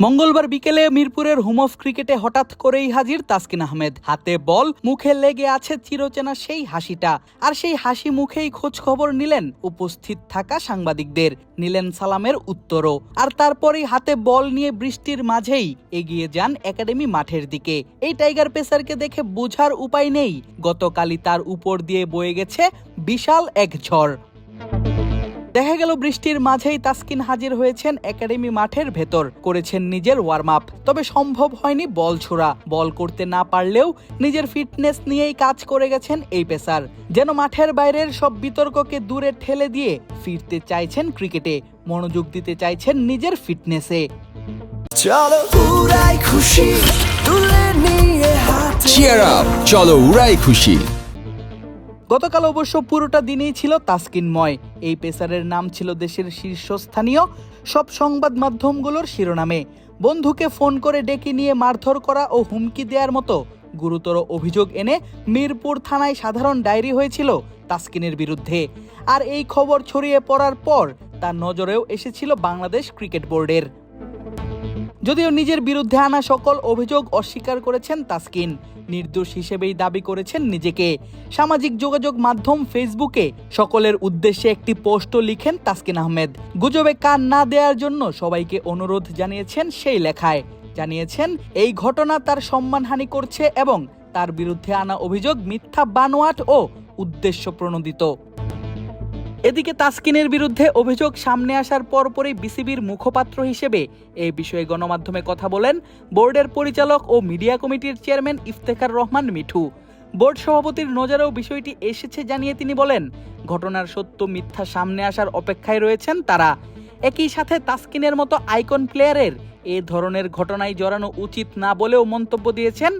মঙ্গলবার বিকেলে মিরপুরের হোম অফ ক্রিকেটে হঠাৎ করেই হাজির তাসকিন আহমেদ। হাতে বল, মুখে লেগে আছে চিরচেনা সেই হাসিটা। আর সেই হাসি মুখেই খোঁজ খবর নিলেন উপস্থিত থাকা সাংবাদিকদের। নিলেন সালামের উত্তরও। আর তারপরেই হাতে বল নিয়ে বৃষ্টির মাঝেই এগিয়ে যান একাডেমি মাঠের দিকে। এই টাইগার পেসারকে দেখে বোঝার উপায় নেই। গতকালই তার উপর দিয়ে বয়ে গেছে বিশাল এক ঝড়। দেখা গেল বৃষ্টির মাঝেই তাসকিন হাজির হয়েছেন একাডেমি মাঠের ভেতর। করেছেন নিজের ওয়ার্ম আপ তবে সম্ভব হয়নি বল ছোড়া। বল করতে না পারলেও নিজের ফিটনেস নিয়েই কাজ করে গেছেন এই পেসার। যেন মাঠের বাইরের সব বিতর্ককে দূরে ঠেলে দিয়ে ফিরতে চাইছেন ক্রিকেটে। মনোযোগ দিতে চাইছেন নিজের ফিটনেসে চলো উড়াই খুশি তুলে নিয়ে হাতে চিয়ার আপ চলো উড়াই খুশি। গতকাল অবশ্য পুরোটা দিনেই ছিল তাসকিনময়। এই পেসারের নাম ছিল দেশের শীর্ষস্থানীয় সব সংবাদ মাধ্যমগুলোর শিরোনামে। বন্ধুকে ফোন করে ডেকে নিয়ে মারধর করা ও হুমকি দেওয়ার মতো গুরুতর অভিযোগ এনে মিরপুর থানায় সাধারণ ডায়েরি হয়েছিল তাসকিনের বিরুদ্ধে। আর এই খবর ছড়িয়ে পড়ার পর তার নজরেও এসেছিল বাংলাদেশ ক্রিকেট বোর্ডের। যদিও নিজের বিরুদ্ধে আনা সকল অভিযোগ অস্বীকার করেছেন তাসকিন। নির্দোষ হিসেবেই দাবি করেছেন নিজেকে। সামাজিক যোগাযোগ মাধ্যম ফেসবুকে সকলের উদ্দেশ্যে একটি পোস্টও লিখেন তাসকিন আহমেদ। গুজবে কান না দেওয়ার জন্য সবাইকে অনুরোধ জানিয়েছেন সেই লেখায়। জানিয়েছেন, এই ঘটনা তার সম্মানহানি করছে এবং তার বিরুদ্ধে আনা অভিযোগ মিথ্যা, বানোয়াট ও উদ্দেশ্য প্রণোদিত এদিকে তাসকিনের বিরুদ্ধে অভিযোগ সামনে আসার পরপরই বিসিবির মুখপাত্র হিসেবে এ বিষয়ে গণমাধ্যমে কথা বলেন বোর্ডের পরিচালক ও মিডিয়া কমিটির চেয়ারম্যান ইফতেখার রহমান মিঠু। বোর্ড সভাপতির নজরেও বিষয়টি এসেছে জানিয়ে তিনি বলেন, ঘটনার সত্য মিথ্যা সামনে আসার অপেক্ষায় রয়েছেন তারা। একই সাথে তাসকিনের মতো আইকন প্লেয়ারের এ ধরনের ঘটনায় জড়ানো উচিত না বলেও মন্তব্য দিয়েছেন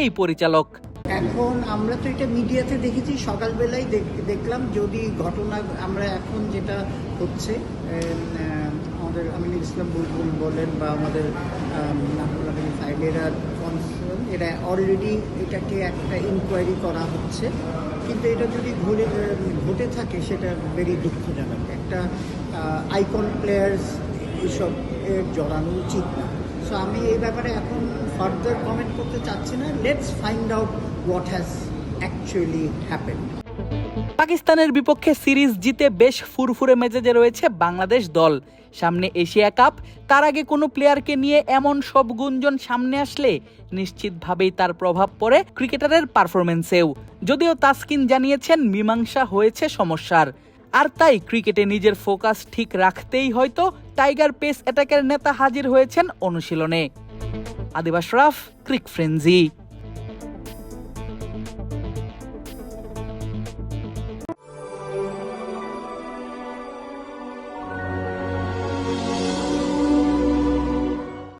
এই পরিচালক। এখন আমরা তো এটা মিডিয়াতে দেখেছি, সকালবেলায় দেখ- দেখলাম যদি ঘটনা আমরা এখন যেটা হচ্ছে আমাদের আমিনুল ইসলাম বুলবুল বলেন বা আমাদের নাহুল এরা অলরেডি এটাকে একটা ইনকোয়ারি করা হচ্ছে। কিন্তু এটা যদি ঘুরে ঘটে থাকে, সেটা ভেরি দুঃখজনক। একটা আইকন প্লেয়ার্স এসব জড়ানো উচিত না। সো আমি এই ব্যাপারে এখন ফার্দার কমেন্ট করতে চাচ্ছি না let's find out what has actually happened পাকিস্তানের বিপক্ষে সিরিজ জিতে বেশ ফুরফুরে মেজাজে রয়েছে বাংলাদেশ দল। সামনে এশিয়া কাপ, তার আগে কোনো প্লেয়ারকে নিয়ে এমন সব গুঞ্জন সামনে আসলে নিশ্চিতভাবেই তার প্রভাব পড়ে ক্রিকেটারের পারফরমেন্সেও। যদিও তাসকিন জানিয়েছেন মীমাংসা হয়েছে সমস্যার। আর তাই ক্রিকেটে নিজের ফোকাস ঠিক রাখতেই হয়তো টাইগার পেস অ্যাটাকের নেতা হাজির হয়েছেন অনুশীলনে। আদিবাস রাফ ক্রিক ফ্রেন্জি।